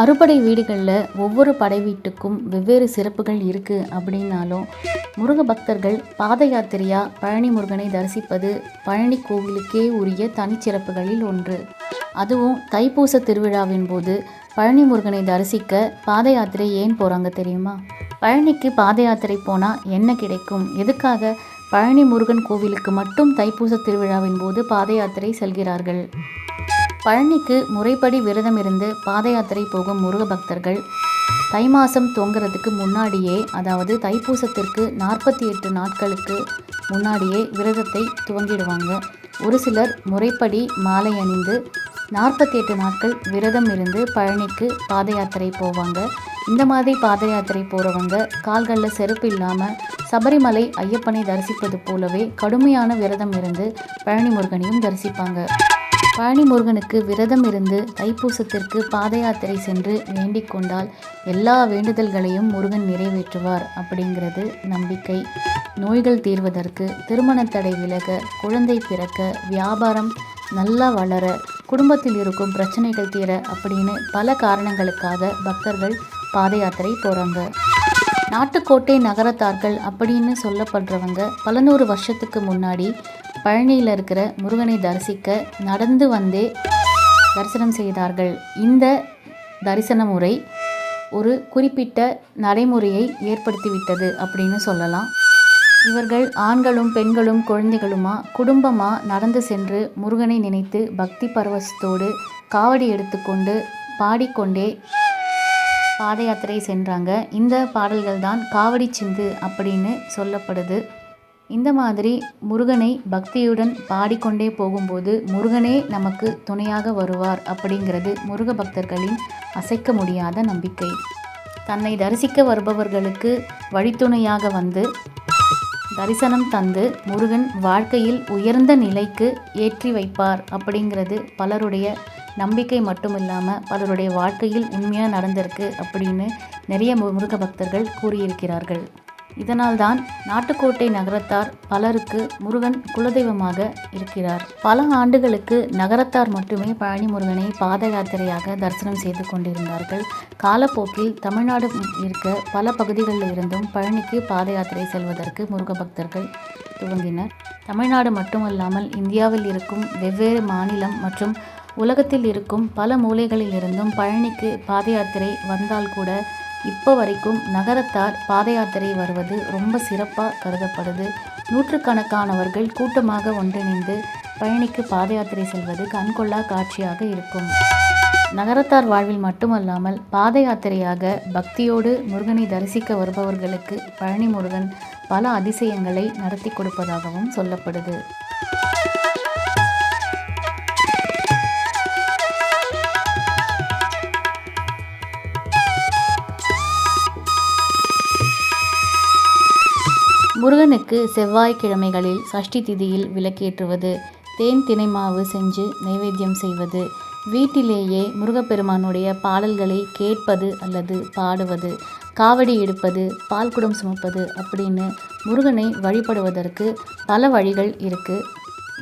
அறுபடை வீடுகளில் ஒவ்வொரு படை வீட்டுக்கும் வெவ்வேறு சிறப்புகள் இருக்குது அப்படின்னாலும் முருக பக்தர்கள் பாத யாத்திரையாக பழனி முருகனை தரிசிப்பது பழனி கோவிலுக்கே உரிய தனிச்சிறப்புகளில் ஒன்று. அதுவும் தைப்பூச திருவிழாவின் போது பழனி முருகனை தரிசிக்க பாத யாத்திரை ஏன் போகிறாங்க தெரியுமா? பழனிக்கு பாத யாத்திரை போனால் என்ன கிடைக்கும்? எதுக்காக பழனி முருகன் கோவிலுக்கு மட்டும் தைப்பூச திருவிழாவின் போது பாத யாத்திரை செல்கிறார்கள்? பழனிக்கு முறைப்படி விரதம் இருந்து பாத யாத்திரை போகும் முருக பக்தர்கள் தை மாதம் தொங்குறதுக்கு முன்னாடியே அதாவது தைப்பூசத்திற்கு நாற்பத்தி எட்டு நாட்களுக்கு முன்னாடியே விரதத்தை துவங்கிடுவாங்க. ஒரு சிலர் முறைப்படி மாலை அணிந்து நாற்பத்தி எட்டு நாட்கள் விரதம் இருந்து பழனிக்கு பாத யாத்திரை போவாங்க. இந்த மாதிரி பாத யாத்திரை போகிறவங்க கால்களில் செருப்பு இல்லாமல் சபரிமலை ஐயப்பனை தரிசிப்பது போலவே கடுமையான விரதம் இருந்து பழனி முருகனையும் தரிசிப்பாங்க. பழனி முருகனுக்கு விரதம் இருந்து தைப்பூசத்திற்கு பாத யாத்திரை சென்று வேண்டிக் கொண்டால் எல்லா வேண்டுதல்களையும் முருகன் நிறைவேற்றுவார் அப்படிங்கிறது நம்பிக்கை. நோய்கள் தீர்வதற்கு திருமண தடை விலக குழந்தை பிறக்க வியாபாரம் நல்லா வளர குடும்பத்தில் இருக்கும் பிரச்சனைகள் தீர அப்படின்னு பல காரணங்களுக்காக பக்தர்கள் பாத யாத்திரை போகிறாங்க நாட்டுக்கோட்டை நகரத்தார்கள் அப்படின்னு சொல்லப்படுறவங்க பல நூறு வருஷத்துக்கு முன்னாடி பழனியில் இருக்கிற முருகனை தரிசிக்க நடந்து வந்தே தரிசனம் செய்தார்கள். இந்த தரிசன முறை ஒரு குறிப்பிட்ட நடைமுறையை ஏற்படுத்திவிட்டது அப்படின்னு சொல்லலாம். இவர்கள் ஆண்களும் பெண்களும் குழந்தைகளுமா குடும்பமாக நடந்து சென்று முருகனை நினைத்து பக்தி பரவசத்தோடு காவடி எடுத்துக்கொண்டு பாடிக்கொண்டே பாத யாத்திரை சென்றாங்க. இந்த பாடல்கள் தான் காவடி சிந்து அப்படின்னு சொல்லப்படுது. இந்த மாதிரி முருகனை பக்தியுடன் பாடிக்கொண்டே போகும்போது முருகனே நமக்கு துணையாக வருவார் அப்படிங்கிறது முருக பக்தர்களின் அசைக்க முடியாத நம்பிக்கை. தன்னை தரிசிக்க வருபவர்களுக்கு வழித்துணையாக வந்து தரிசனம் தந்து முருகன் வாழ்க்கையில் உயர்ந்த நிலைக்கு ஏற்றி வைப்பார் அப்படிங்கிறது பலருடைய நம்பிக்கை மட்டும் இல்லாமல் பலருடைய வாழ்க்கையில் உண்மையாக நடந்திருக்கு அப்படின்னு நிறைய முருக பக்தர்கள் கூறியிருக்கிறார்கள். இதனால்தான் நாட்டுக்கோட்டை நகரத்தார் பலருக்கு முருகன் குலதெய்வமாக இருக்கிறார். பல ஆண்டுகளுக்கு நகரத்தார் மட்டுமே பழனி முருகனை பாத யாத்திரையாக தரிசனம் செய்து கொண்டிருந்தார்கள். காலப்போக்கில் தமிழ்நாடு இருக்க பல பகுதிகளில் இருந்தும் பழனிக்கு பாத யாத்திரை செல்வதற்கு முருக பக்தர்கள் துவங்கினர். தமிழ்நாடு மட்டுமல்லாமல் இந்தியாவில் இருக்கும் வெவ்வேறு மாநிலம் மற்றும் உலகத்தில் இருக்கும் பல மூலைகளில் இருந்தும் பழனிக்கு பாத யாத்திரை வந்தால் கூட இப்போ வரைக்கும் நகரத்தார் பாத யாத்திரை வருவது ரொம்ப சிறப்பாக கருதப்படுது. நூற்றுக்கணக்கானவர்கள் கூட்டமாக ஒன்றிணைந்து பழனிக்கு பாத யாத்திரை செல்வது கண்கொள்ளா காட்சியாக இருக்கும். நகரத்தார் வாழ்வில் மட்டுமல்லாமல் பாத யாத்திரையாக பக்தியோடு முருகனை தரிசிக்க வருபவர்களுக்கு பழனி முருகன் பல அதிசயங்களை நடத்தி கொடுப்பதாகவும் சொல்லப்படுது. முருகனுக்கு செவ்வாய்க்கிழமைகளில் சஷ்டி திதியில் விளக்கேற்றுவது தேன் தினை மாவு செஞ்சு நைவேத்தியம் செய்வது வீட்டிலேயே முருகப்பெருமானுடைய பாடல்களை கேட்பது அல்லது பாடுவது காவடி எடுப்பது பால்குடம் சுமப்பது அப்படின்னு முருகனை வழிபடுவதற்கு பல வழிகள் இருக்குது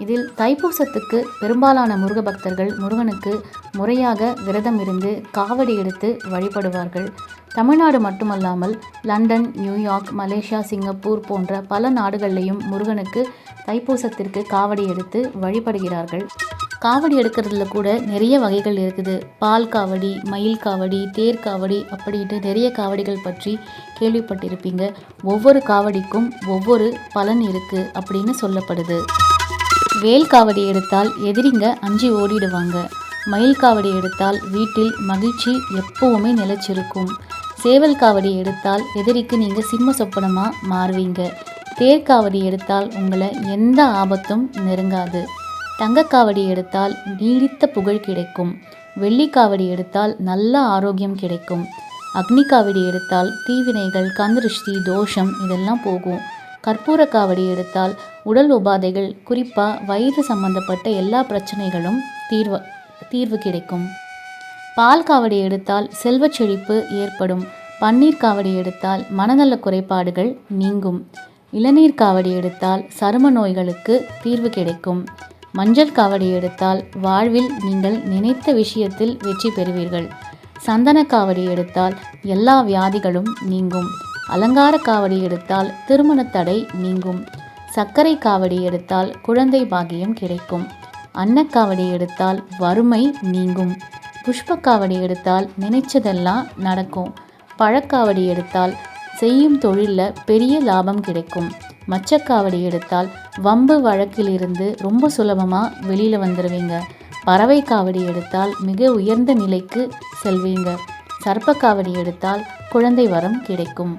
இதில் தைப்பூசத்துக்கு பெரும்பாலான முருக பக்தர்கள் முருகனுக்கு முறையாக விரதம் இருந்து காவடி எடுத்து வழிபடுவார்கள். தமிழ்நாடு மட்டுமல்லாமல் லண்டன் நியூயார்க் மலேசியா சிங்கப்பூர் போன்ற பல நாடுகள்லையும் முருகனுக்கு தைப்பூசத்திற்கு காவடி எடுத்து வழிபடுகிறார்கள். காவடி எடுக்கிறதுல கூட நிறைய வகைகள் இருக்குது. பால் காவடி மயில் காவடி தேர் காவடி அப்படின்ட்டு நிறைய காவடிகள் பற்றி கேள்விப்பட்டிருப்பீங்க. ஒவ்வொரு காவடிக்கும் ஒவ்வொரு பலன் இருக்குது அப்படின்னு சொல்லப்படுது. வேல் காவடி எடுத்தால் எதிரிங்க அஞ்சு ஓடிடுவாங்க. மயில் காவடி எடுத்தால் வீட்டில் மகிழ்ச்சி எப்பவுமே நிலைச்சிருக்கும். சேவல் காவடி எடுத்தால் எதிரிக்கு நீங்கள் சிம்ம சொப்பனமாக மாறுவீங்க. தேர்காவடி எடுத்தால் உங்களை எந்த ஆபத்தும் நெருங்காது. தங்கக்காவடி எடுத்தால் நீடித்த புகழ் கிடைக்கும். வெள்ளிக்காவடி எடுத்தால் நல்ல ஆரோக்கியம் கிடைக்கும். அக்னிக்காவடி எடுத்தால் தீவினைகள் கந்திருஷ்டி தோஷம் இதெல்லாம் போகும். கற்பூர காவடி எடுத்தால் உடல் உபாதைகள் குறிப்பாக வயிறு சம்பந்தப்பட்ட எல்லா பிரச்சனைகளும் தீர்வு தீர்வு கிடைக்கும். பால் காவடி எடுத்தால் செல்வச் செழிப்பு ஏற்படும். பன்னீர் காவடி எடுத்தால் மனநல குறைபாடுகள் நீங்கும். இளநீர் காவடி எடுத்தால் சரும நோய்களுக்கு தீர்வு கிடைக்கும். மஞ்சள் காவடி எடுத்தால் வாழ்வில் நீங்கள் நினைத்த விஷயத்தில் வெற்றி பெறுவீர்கள். சந்தன காவடி எடுத்தால் எல்லா வியாதிகளும் நீங்கும். அலங்கார காவடி எடுத்தால் திருமண தடை நீங்கும். சர்க்கரை காவடி எடுத்தால் குழந்தை பாகியம் கிடைக்கும். அன்னக்காவடி எடுத்தால் வறுமை நீங்கும். புஷ்பக்காவடி எடுத்தால் நினைச்சதெல்லாம் நடக்கும். பழக்காவடி எடுத்தால் செய்யும் தொழிலில் பெரிய லாபம் கிடைக்கும். மச்சக்காவடி எடுத்தால் வம்பு வழக்கிலிருந்து ரொம்ப சுலபமாக வெளியில் வந்துடுவீங்க பறவை காவடி எடுத்தால் மிக உயர்ந்த நிலைக்கு செல்வீங்க. சர்ப்பக்காவடி எடுத்தால் குழந்தை வரம் கிடைக்கும்.